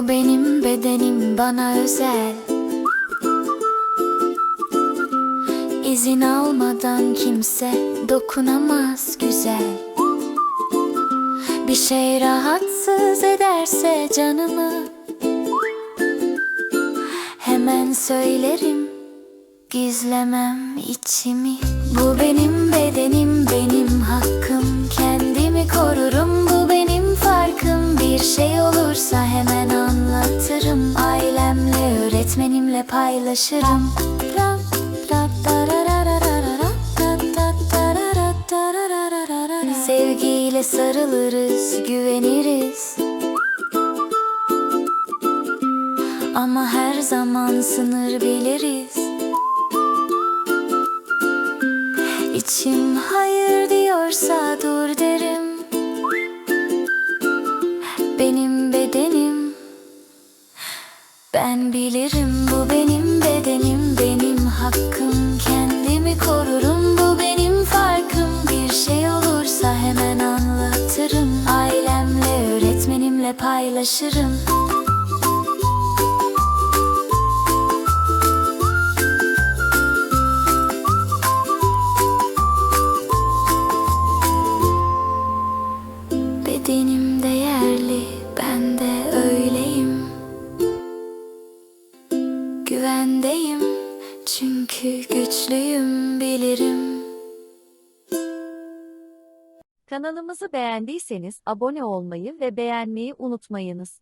Bu benim bedenim bana özel. İzin almadan kimse dokunamaz güzel. Bir şey rahatsız ederse canımı Hemen söylerim Gizlemem içimi öğretmenimle paylaşırım. Sevgiyle sarılırız güveniriz Ama her zaman sınır biliriz İçim hayır diyorsa dur derim Ben bilirim bu benim bedenim Benim hakkım. Kendimi korurum Bu benim farkım. Bir şey olursa hemen anlatırım. Ailemle öğretmenimle paylaşırım. Bedenim değerli, Güvendeyim, çünkü güçlüyüm bilirim. Kanalımızı beğendiyseniz abone olmayı ve beğenmeyi unutmayınız.